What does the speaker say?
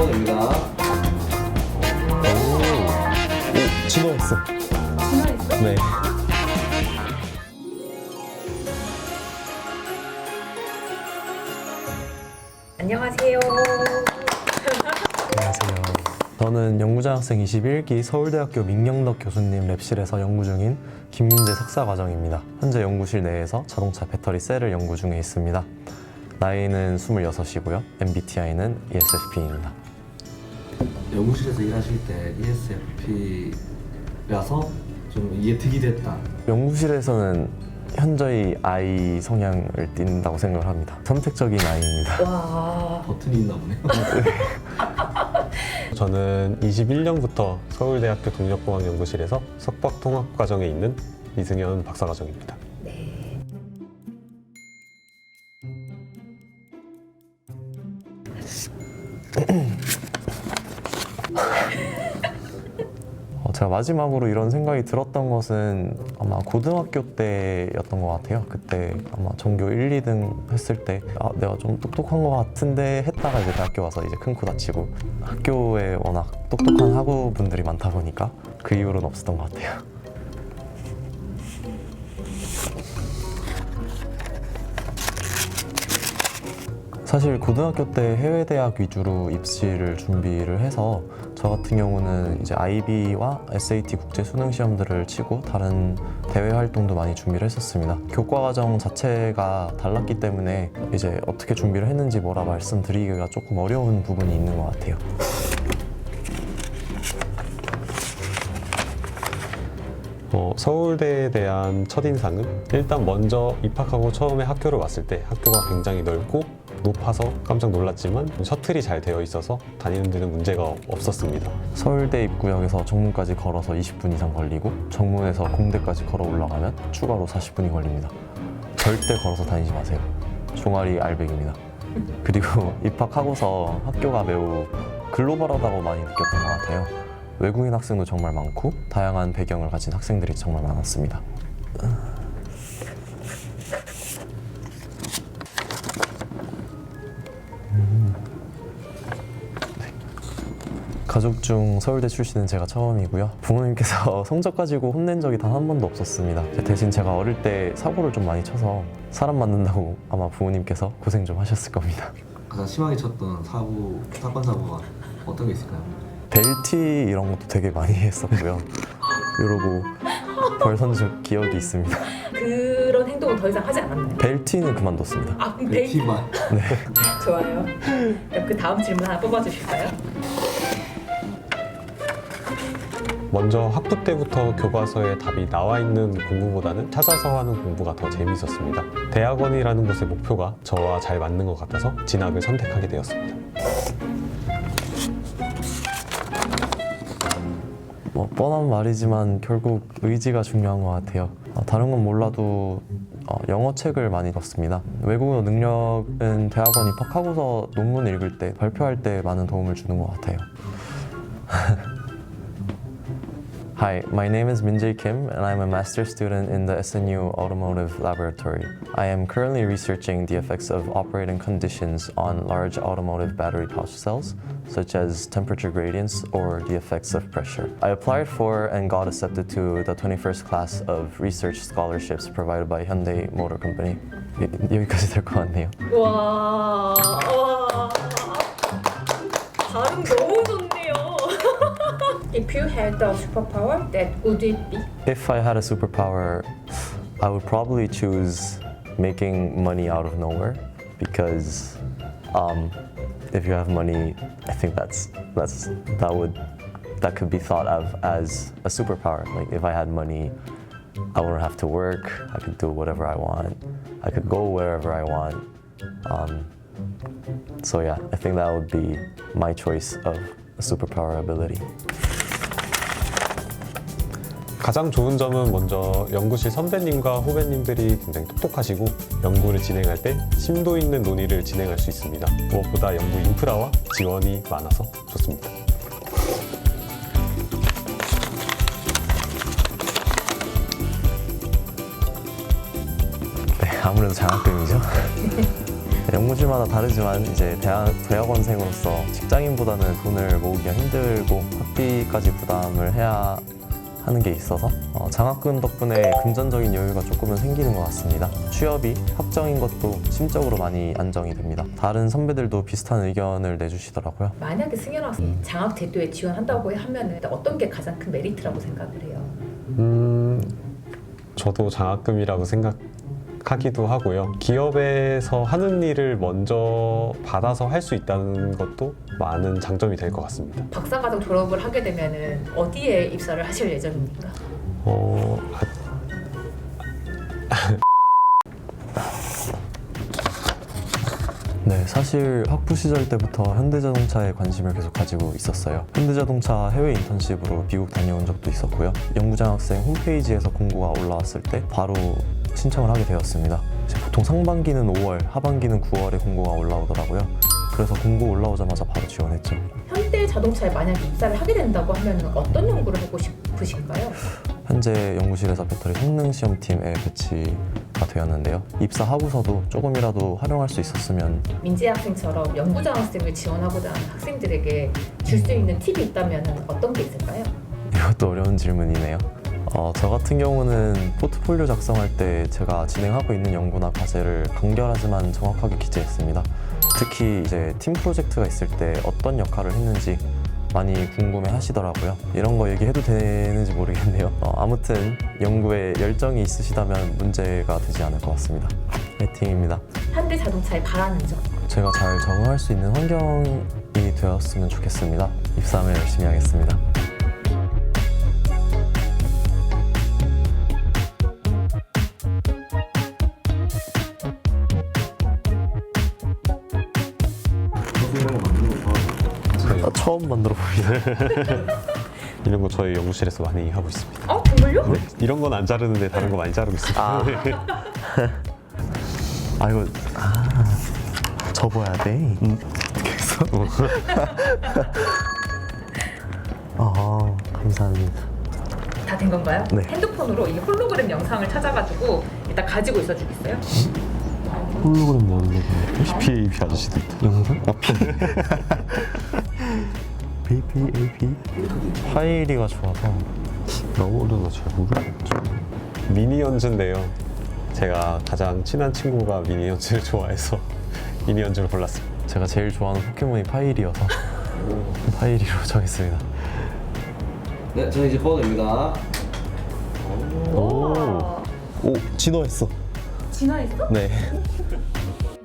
뽑아냅니다. 오, 진호했어. 전화했어? 네. 안녕하세요. 안녕하세요. 저는 연구장학생 21기 서울대학교 민경덕 교수님 랩실에서 연구 중인 김민재 석사과정입니다. 현재 연구실 내에서 자동차 배터리 셀을 연구 중에 있습니다. 나이는 26이고요. MBTI는 ESFP입니다. 연구실에서 일하실 때 ESFP라서 좀 이게 득이 됐다. 연구실에서는 현저히 I 성향을 띈다고 생각을 합니다. 선택적인 I입니다. 와. 버튼이 있나 보네요. 저는 21년부터 서울대학교 동력공학연구실에서 석박통합과정에 있는 이승현 박사과정입니다. 네. 제가 마지막으로 이런 생각이 들었던 것은 아마 고등학교 때였던 것 같아요. 그때 아마 전교 1, 2등 했을 때 아, 내가 좀 똑똑한 것 같은데 했다가 이제 대학교 와서 이제 큰 코 다치고 학교에 워낙 똑똑한 학우분들이 많다 보니까 그 이후로는 없었던 것 같아요. 사실 고등학교 때 해외 대학 위주로 입시를 준비를 해서 저 같은 경우는 이제 IB와 SAT 국제 수능 시험들을 치고 다른 대외 활동도 많이 준비를 했었습니다. 교과 과정 자체가 달랐기 때문에 이제 어떻게 준비를 했는지 뭐라 말씀드리기가 조금 어려운 부분이 있는 것 같아요. 어, 서울대에 대한 첫인상은 일단 먼저 입학하고 처음에 학교를 왔을 때 학교가 굉장히 넓고 높아서 깜짝 놀랐지만 셔틀이 잘 되어 있어서 다니는 데는 문제가 없었습니다. 서울대 입구역에서 정문까지 걸어서 20분 이상 걸리고 정문에서 공대까지 걸어 올라가면 추가로 40분이 걸립니다. 절대 걸어서 다니지 마세요. 종아리 알백입니다. 그리고 입학하고서 학교가 매우 글로벌하다고 많이 느꼈던 것 같아요. 외국인 학생도 정말 많고 다양한 배경을 가진 학생들이 정말 많았습니다. 가족 중 서울대 출신은 제가 처음이고요. 부모님께서 성적 가지고 혼낸 적이 단 한 번도 없었습니다. 대신 제가 어릴 때 사고를 좀 많이 쳐서 사람 만든다고 아마 부모님께서 고생 좀 하셨을 겁니다. 가장 심하게 쳤던 사고, 사건 사고가 어떤 게 있을까요? 벨티 이런 것도 되게 많이 했었고요. 이러고 벌 선적 기억이 있습니다. 그런 행동은 더 이상 하지 않았나요? 벨티는 그만뒀습니다. 아, 그럼 벨 벨티만. 좋아요. 그럼 그 다음 질문 하나 뽑아주실까요? 먼저 학부 때부터 교과서에 답이 나와 있는 공부보다는 찾아서 하는 공부가 더 재미있었습니다. 대학원이라는 곳의 목표가 저와 잘 맞는 것 같아서 진학을 선택하게 되었습니다. 뭐 뻔한 말이지만 결국 의지가 중요한 것 같아요. 어, 다른 건 몰라도 어, 영어 책을 많이 읽었습니다. 외국어 능력은 대학원 입학하고서 논문 읽을 때 발표할 때 많은 도움을 주는 것 같아요. Hi, my name is Minjae Kim, and I'm a master's student in the SNU Automotive Laboratory. I am currently researching the effects of operating conditions on large automotive battery pouch cells, such as temperature gradients or the effects of pressure. I applied for and got accepted to the 21st class of research scholarships provided by Hyundai Motor Company. 여- 여기까지 될 것 같네요. 와, 와. 발음 너무 좋네요. If you had a superpower, that would it be? If I had a superpower, I would probably choose making money out of nowhere because um, if you have money, I think that's that's that would that could be thought of as a superpower. Like if I had money, I wouldn't have to work. I could do whatever I want. I could go wherever I want. Um, so yeah, I think that would be my choice of a superpower ability. 가장 좋은 점은 먼저 연구실 선배님과 후배님들이 굉장히 똑똑하시고 연구를 진행할 때 심도 있는 논의를 진행할 수 있습니다. 무엇보다 연구 인프라와 지원이 많아서 좋습니다. 네, 아무래도 장학금이죠. 연구실마다 다르지만 이제 대학, 대학원생으로서 직장인보다는 돈을 모으기가 힘들고 학비까지 부담을 해야 하는 게 있어서 어, 장학금 덕분에 금전적인 여유가 조금은 생기는 것 같습니다. 취업이 확정인 것도 심적으로 많이 안정이 됩니다. 다른 선배들도 비슷한 의견을 내주시더라고요. 만약에 승현 학생 장학 제도에 지원한다고 하면은 어떤 게 가장 큰 메리트라고 생각을 해요? 음, 저도 장학금이라고 생각 하기도 하고요. 기업에서 하는 일을 먼저 받아서 할 수 있다는 것도 많은 장점이 될 것 같습니다. 박사과정 졸업을 하게 되면은 어디에 입사를 하실 예정입니까? 어, 네, 사실 학부 시절 때부터 현대자동차에 관심을 계속 가지고 있었어요. 현대자동차 해외 인턴십으로 미국 다녀온 적도 있었고요. 연구장학생 홈페이지에서 공고가 올라왔을 때 바로 신청을 하게 되었습니다. 보통 상반기는 5월, 하반기는 9월에 공고가 올라오더라고요. 그래서 공고 올라오자마자 바로 지원했죠. 현대 자동차에 만약에 입사를 하게 된다고 하면은 어떤 연구를 하고 싶으신가요? 현재 연구실에서 배터리 성능 시험팀에 배치가 되었는데요. 입사하고서도 조금이라도 활용할 수 있었으면 민지 학생처럼 연구장학생을 지원하고자 하는 학생들에게 줄 수 있는 팁이 있다면 어떤 게 있을까요? 이것도 어려운 질문이네요. 어, 저 같은 경우는 포트폴리오 작성할 때 제가 진행하고 있는 연구나 과제를 간결하지만 정확하게 기재했습니다. 특히 이제 팀 프로젝트가 있을 때 어떤 역할을 했는지 많이 궁금해 하시더라고요. 이런 거 얘기해도 되는지 모르겠네요. 어, 아무튼 연구에 열정이 있으시다면 문제가 되지 않을 것 같습니다. 파이팅입니다. 현대 자동차에 바라는 점. 제가 잘 적응할 수 있는 환경이 되었으면 좋겠습니다. 입사하면 열심히 하겠습니다. 처음 만들어 봅니다. 이런 거 저희 연구실에서 많이 하고 있습니다. 어 정말요? 네, 이런 건 안 자르는데 다른 거 많이 자르고 있습니다. 아. 아 이거 아 접어야 돼. 음. 그래서 아 감사합니다. 다 된 건가요? 네. 핸드폰으로 이 홀로그램 영상을 찾아가지고 일단 가지고 있어 주겠어요? 홀로그램 나오는 거 PAP 아저씨도 있다. 영상? BPAP 파일이가 좋아서 너무 어려워 잘 모르겠죠. 미니 연주인데요. 제가 가장 친한 친구가 미니 연주를 좋아해서 미니 연주를 골랐습니다. 제가 제일 좋아하는 포켓몬이 파일이어서 파일이로 정했습니다. 네, 저는 이제. 오, 오 진화했어. 진화했어? 네.